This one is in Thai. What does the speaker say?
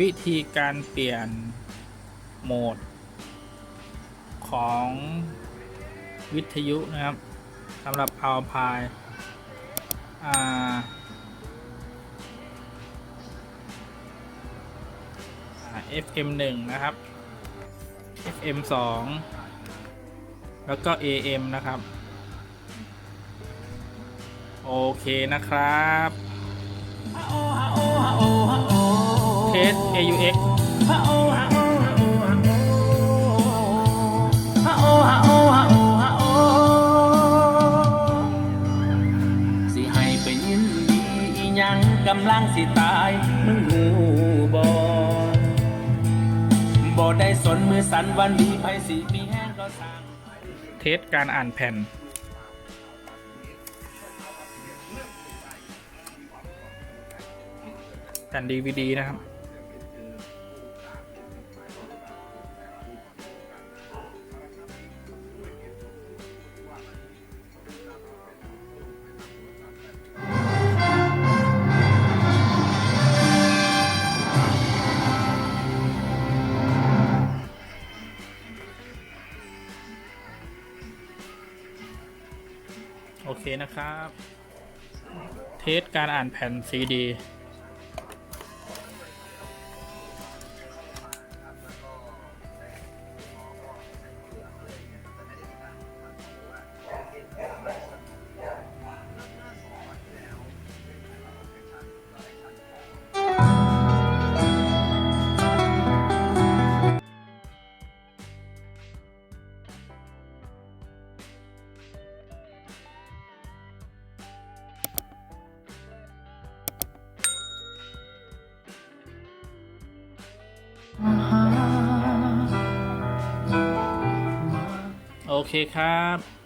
วิธีการเปลี่ยนโหมด ของวิทยุนะครับสำหรับ Alpine อ่าอ่า FM 1นะครับ FM 2 แล้วก็ AM นะครับ โอเคนะครับเทส AUX สิให้ไปยินดีอีหยังกำลังสิตาย มึงหูบอบ่ได้สนมือสันวันดีไผสิมีแห้งก็สั่งเทสการอ่านแผ่น ผ่น DVD นะครับ โอเคนะครับ เทสการอ่านแผ่นซีดี เคครับ